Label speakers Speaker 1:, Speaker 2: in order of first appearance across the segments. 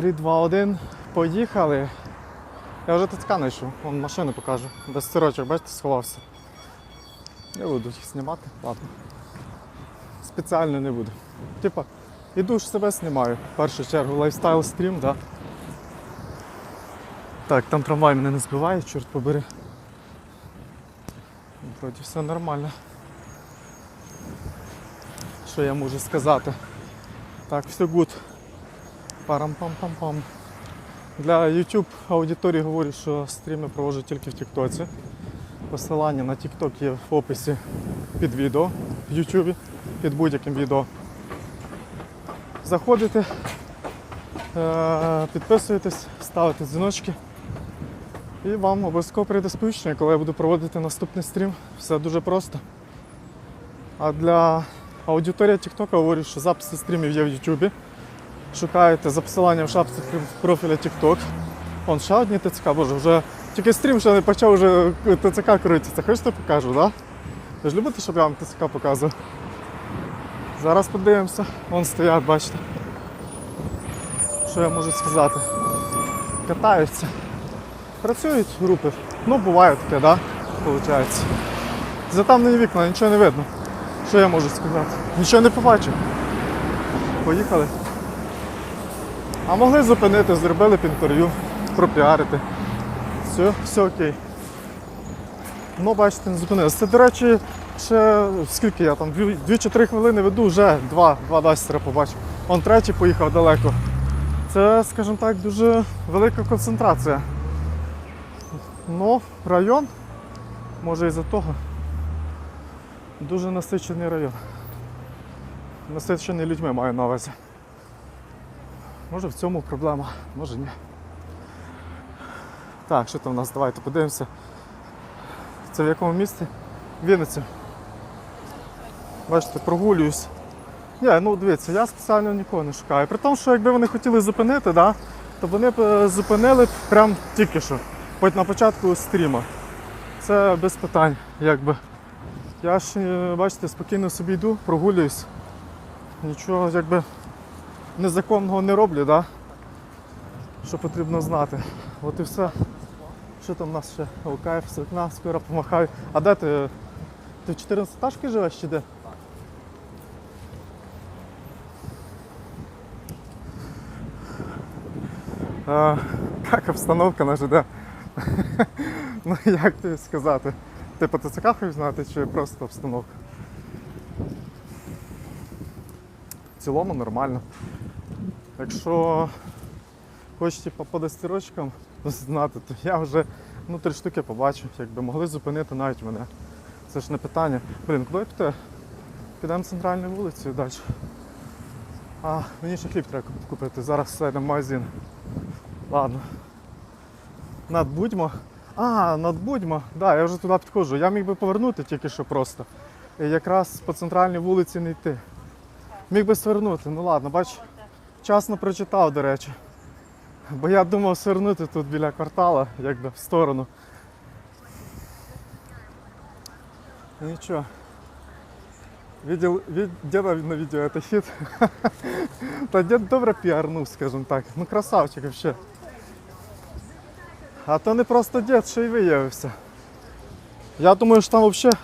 Speaker 1: 3, 2, 1, поїхали. Я вже ТЦК знайшов, вон машину покажу. Без сирочок, бачите, сховався. Не буду їх знімати, ладно. Спеціально не буду. Типа, іду ж себе знімаю. В першу чергу лайфстайл стрім, да. Так, там трамвай мене не збиває, чорт побери. Вроді все нормально. Що я можу сказати? Так, все гуд. Парам-пам-пам-пам. Для YouTube аудиторії говорю, що стріми проводжу тільки в Тіктоці. Посилання на TikTok є в описі під відео в YouTube, під будь-яким відео. Заходите, е, підписуєтесь, ставите дзвіночки. І вам обов'язково прийде сповіщення, коли я буду проводити наступний стрім. Все дуже просто. А для аудиторії TikTok говорю, що записи стрімів є в YouTube. Шукаєте за посиланням в шапці профіля TikTok. Вон ще одні ТЦК, боже, вже тільки стрім ще не почав, вже ТЦК крутиться. Хочете покажу? Да? Ви ж любите, щоб я вам ТЦК показував? Зараз подивимося. Вон стоять, бачите. Що я можу сказати? Катаються. Працюють групи. Ну, буває таке, так? Да? Получається. За вікна, нічого не видно. Що я можу сказати? Нічого не побачив. Поїхали. А могли зупинити, зробили б інтерв'ю, пропіарити. Все, все окей. Ну, бачите, не зупинилися. Це, до речі, ще скільки я там, 2 чи 3 хвилини веду, вже два, два дастера побачив. Он третій поїхав далеко. Це, скажімо так, дуже велика концентрація. Ну, район, може і за того. Дуже насичений район. Насичений людьми маю на увазі. Може в цьому проблема, може ні. Так, що там у нас? Давайте подивимося. Це в якому місті? Вінниці. Бачите, прогулююсь. Ні, ну дивіться, я спеціально нікого не шукаю. При тому, що якби вони хотіли зупинити, да, то вони б е, зупинили б прям тільки що, хоч на початку стріма. Це без питань, якби. Я ж, е, бачите, спокійно собі йду, прогулююсь. Нічого якби незаконного не роблю, да? що потрібно знати. От і все. Що там у нас ще? О, кайф, з скоро помахаю. А де ти? Ти в 14 етажці живеш чи де? А, як обстановка на ЖД? ну як тобі сказати? Ти по ТЦК знати чи просто обстановка? В цілому нормально. Якщо хочете по подостірочкам знати, то я вже ну, три штуки побачив, якби могли зупинити навіть мене. Це ж не питання. Блін, куди піти? Підемо центральною вулицею далі. А, мені ще хліб треба купити. Зараз зайдемо в магазин. Ладно. Надбудьмо. А, надбудьмо. Да, я вже туди підходжу. Я міг би повернути тільки що просто. І якраз по центральній вулиці не йти. Міг би свернути, ну ладно, бач, вчасно прочитав, до речі. Бо я думав свернути тут біля квартала, якби в сторону. Нічого. Видел, від, діда на відео це хіт. Та дід добре піарнув, скажімо так. Ну красавчик взагалі. А то не просто дід, що й виявився. Я думаю, що там взагалі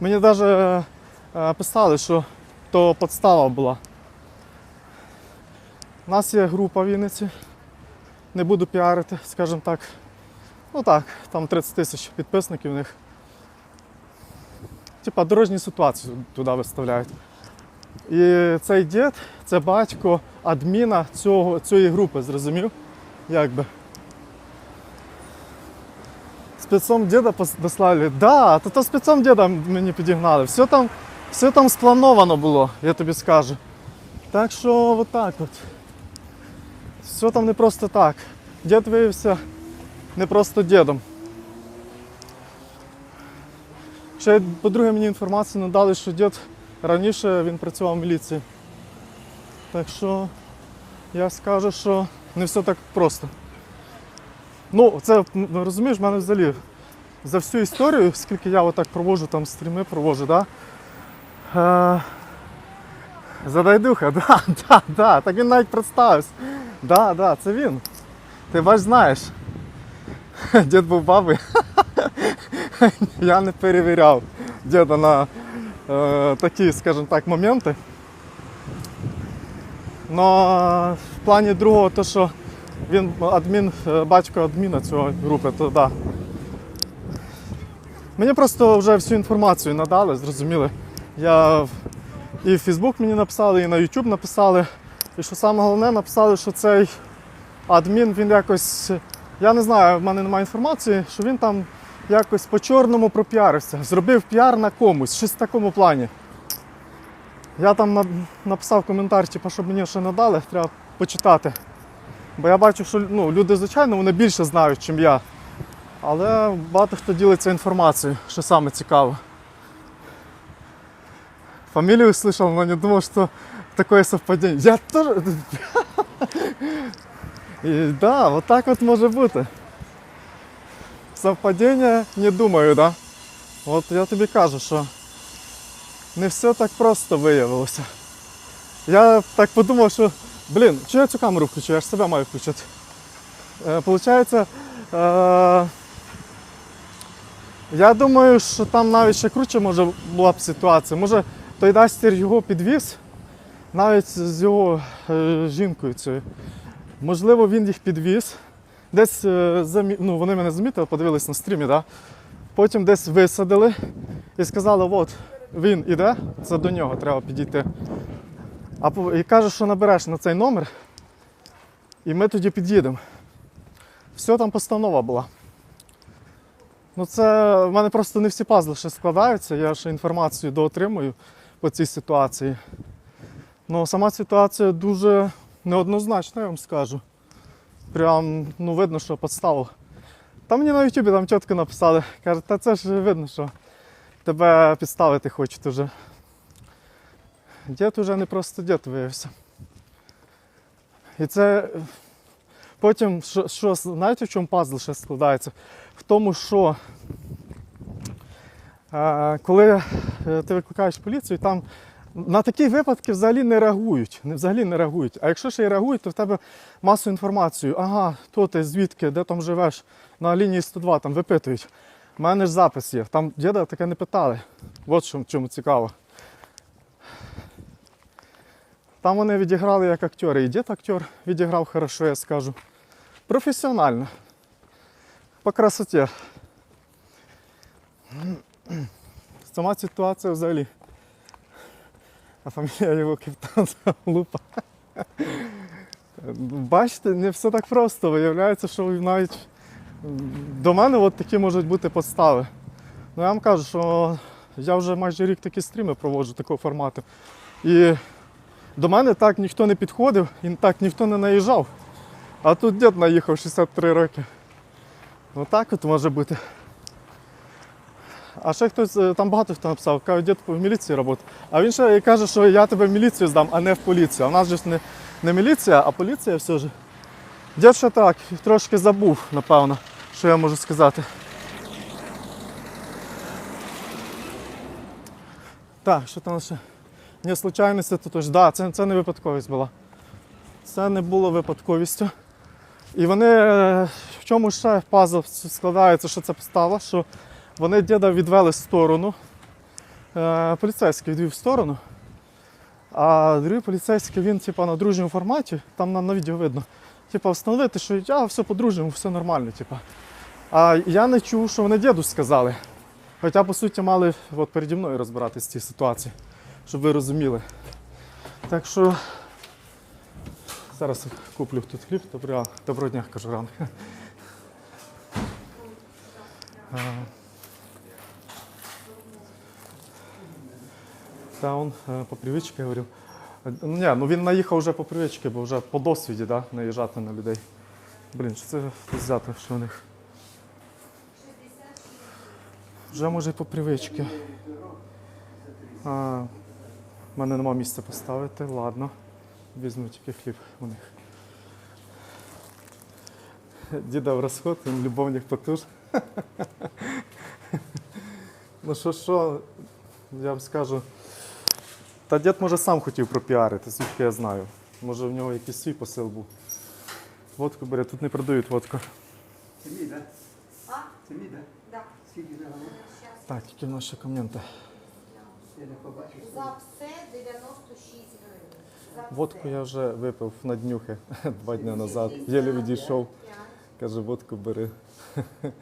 Speaker 1: мені навіть писали, що то подстава була. У нас є група в Вінниці. Не буду піарити, скажімо так. Ну так, там 30 тисяч підписників у них. Типа дорожні ситуації туди виставляють. І цей дід, це батько адміна цього, цієї групи, зрозумів? Якби. Спецом діда дослали. Да, то, то спецом діда мені підігнали. Все там, все там сплановано було, я тобі скажу. Так що отак от. Все там не просто так. Дід виявився не просто дідом. Ще, по-друге, мені інформацію надали, що дід раніше він працював в міліції. Так що я скажу, що не все так просто. Ну, це розумієш, в мене взагалі за всю історію, скільки я отак проводжу, там стріми проводжу, да? Е, Задайдуха, да, да, да, так він навіть представився. Да, да, це він. Ти бач знаєш. Дід був баби. Я не перевіряв діда на е, такі, скажімо так, моменти. Но в плані другого, то що він адмін, е, батько адміна цього групи, то да. Мені просто вже всю інформацію надали, зрозуміли. Я і в Фейсбук мені написали, і на YouTube написали. І що саме головне, написали, що цей адмін він якось. Я не знаю, в мене немає інформації, що він там якось по-чорному пропіарився, зробив піар на комусь, щось в такому плані. Я там на- написав коментар, типу, щоб мені ще надали, треба почитати. Бо я бачу, що ну, люди, звичайно, вони більше знають, ніж я. Але багато хто ділиться інформацією, що саме цікаво. Фамилию слышал, но не думал, что такое совпадение. Я тоже... И да, вот так вот может бути. Совпадіння не думаю, да? От я тобі кажу, що не все так просто виявилося. Я так подумав, що, блін, чи я цю камеру включу, я ж себе маю включити. Е, Получається, е, я думаю, що там навіть ще круче може була б ситуація. Може, той Дастер його підвіз, навіть з його е, жінкою цією. Можливо, він їх підвіз. Десь е, ну, вони мене замітили, подивились на стрімі, да? потім десь висадили і сказали, от він іде, це до нього треба підійти. А і каже, що набереш на цей номер, і ми тоді під'їдемо. Все там постанова була. Ну, це в мене просто не всі пазли ще складаються, я ще інформацію доотримую по цій ситуації. Ну, сама ситуація дуже неоднозначна, я вам скажу. Прям ну, видно, що підставу. Там мені на Ютубі там чітко написали, кажуть, та це ж видно, що тебе підставити хочуть уже. Дід уже не просто дід виявився. І це потім, що, що знаєте, в чому пазл ще складається? В тому, що е, коли е, ти викликаєш поліцію, там на такі випадки взагалі не реагують. Взагалі не реагують. А якщо ще й реагують, то в тебе масу інформацію. Ага, то ти звідки, де там живеш, на лінії 102 там випитують. У мене ж запис є. Там діда таке не питали. От що чому цікаво. Там вони відіграли як актери. І дід актер відіграв хорошо, я скажу. Професіонально. По красоті. Сама ситуація взагалі. А фамілія його капітан Лупа. Бачите, не все так просто. Виявляється, що навіть до мене от такі можуть бути подстави. Ну я вам кажу, що я вже майже рік такі стріми проводжу такого формату. І до мене так ніхто не підходив і так ніхто не наїжджав. А тут дід наїхав 63 роки. Отак от може бути. А ще хтось, е, там багато хто написав, каже, дід в міліції працює. А він ще каже, що я тебе в міліцію здам, а не в поліцію. А в нас ж не, не міліція, а поліція все ж. Дід ще так, трошки забув, напевно, що я можу сказати. Так, що там ще? Не случайності, то тож, да, це, це не випадковість була. Це не було випадковістю. І вони е, в чому ще пазл складається, що це стало, що вони діда відвели в сторону. Е, поліцейський відвів в сторону. А другий поліцейський, він типу, на дружньому форматі, там на, на відео видно, типу, встановити, що я все по-дружньому, все нормально. Типу. А я не чув, що вони діду сказали. Хоча, по суті, мали от, переді мною розбиратися в цій ситуації, щоб ви розуміли. Так що зараз куплю тут хліб. Доброго, дня, кажу ранок. Та он е, по привичці говорив. Е, Ну, ні, ну він наїхав вже по привичці, бо вже по досвіді да, наїжджати на людей. Блін, що це взяти, що у них? Вже може і по привичці. А, в мене нема місця поставити, ладно. Візьму тільки хліб у них. Діда в розход, він любовник потуж. ну що, що, я вам скажу. Та дід може сам хотів пропіарити, звідки я знаю. Може в нього якийсь свій посил був. Водку бери, тут не продають водку.
Speaker 2: Це мій, да?
Speaker 3: А?
Speaker 2: Це мій, да?
Speaker 3: Да.
Speaker 2: Скільки загалом?
Speaker 1: Так, які в нас ще коменти.
Speaker 2: Я не побачив.
Speaker 3: За все 96 гривень.
Speaker 1: Водку я вже випив на днюхи два дні назад. Єлі відійшов. Каже, водку бери.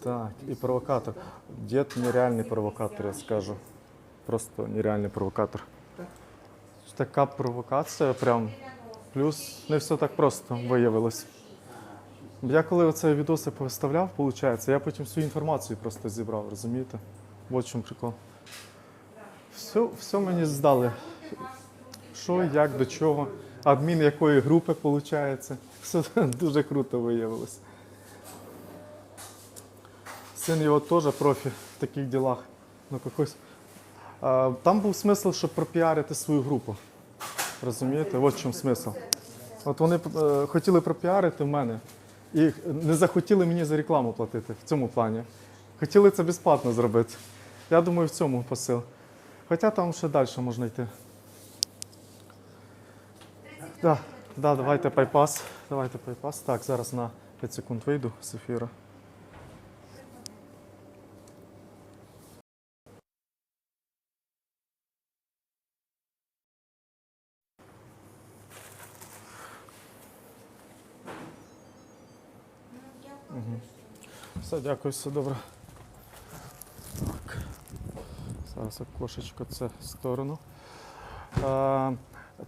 Speaker 1: Так, і провокатор. Дід нереальний провокатор, я скажу. Просто нереальний провокатор. Така провокація прям. Плюс не все так просто виявилось. Я коли оцей відоси повиставляв, виходить, я потім всю інформацію просто зібрав, розумієте? От в чому прикол. Все, все мені здали. Що, як, до чого, адмін якої групи виходить. Все дуже круто виявилось. Син його теж профі в таких ділах. Ну, якось. Там був смисл, щоб пропіарити свою групу. Розумієте? От в чому смисл. От вони е, хотіли пропіарити в мене і не захотіли мені за рекламу платити в цьому плані. Хотіли це безплатно зробити. Я думаю, в цьому посил. Хоча там ще далі можна йти. Да, да, давайте пайпас. Давайте пайпас. Так, зараз на 5 секунд вийду з ефіру.
Speaker 3: Дякую,
Speaker 1: все добре. Так. Зараз окошечко це в сторону. Е,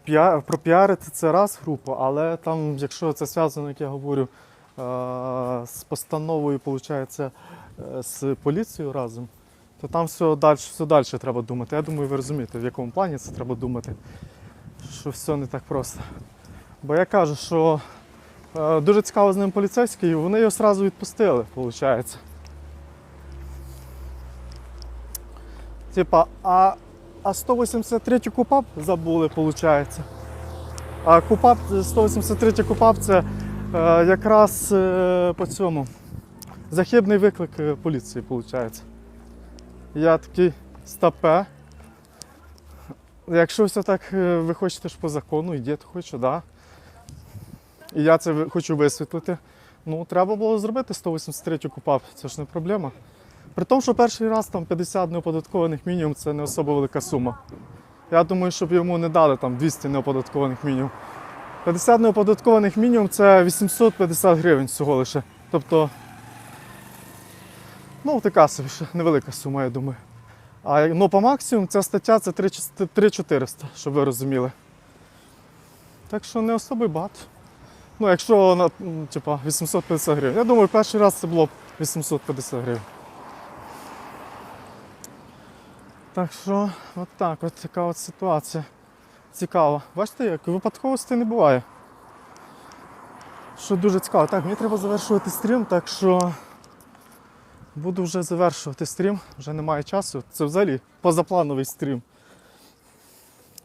Speaker 1: піа- пропіарити це раз групу, але там, якщо це зв'язано, як я говорю, е, з постановою, виходить, е, з поліцією разом, то там все далі, все далі треба думати. Я думаю, ви розумієте, в якому плані це треба думати, що все не так просто. Бо я кажу, що Дуже цікаво з ним поліцейський, і вони його одразу відпустили, виходить. Типа, а, а 183 КУПАП забули, виходить. А КУПАП, 183 КУПАП це е, якраз е, по цьому. Захибний виклик е, поліції, виходить. Я такий стопе. Якщо все так е, ви хочете ж по закону, йдіть хочу, да. І я це хочу висвітлити. Ну, треба було зробити 183 купап, це ж не проблема. При тому, що перший раз там 50 неоподаткованих мінімум це не особо велика сума. Я думаю, щоб йому не дали там 200 неоподаткованих мінімум. 50 неоподаткованих мінімум це 850 гривень всього лише. Тобто, ну, така собі ще невелика сума, я думаю. А ну, по максимуму ця стаття це 3400, щоб ви розуміли. Так що не особо й багато. Ну, якщо на м, типа, 850 гривень. Я думаю, перший раз це було б 850 гривень. Так що, от так, от така от ситуація. Цікава. Бачите, як випадковості не буває. Що дуже цікаво. Так, мені треба завершувати стрім, так що буду вже завершувати стрім, вже немає часу. Це взагалі позаплановий стрім.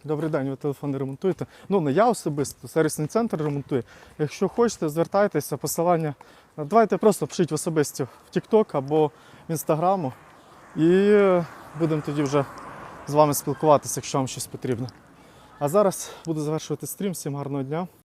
Speaker 1: Добрий день, ви телефони ремонтуєте. Ну, не я особисто, сервісний центр ремонтує. Якщо хочете, звертайтеся, посилання. Давайте просто пишіть в особисті в TikTok або в Інстаграму. І будемо тоді вже з вами спілкуватися, якщо вам щось потрібно. А зараз буду завершувати стрім. Всім гарного дня.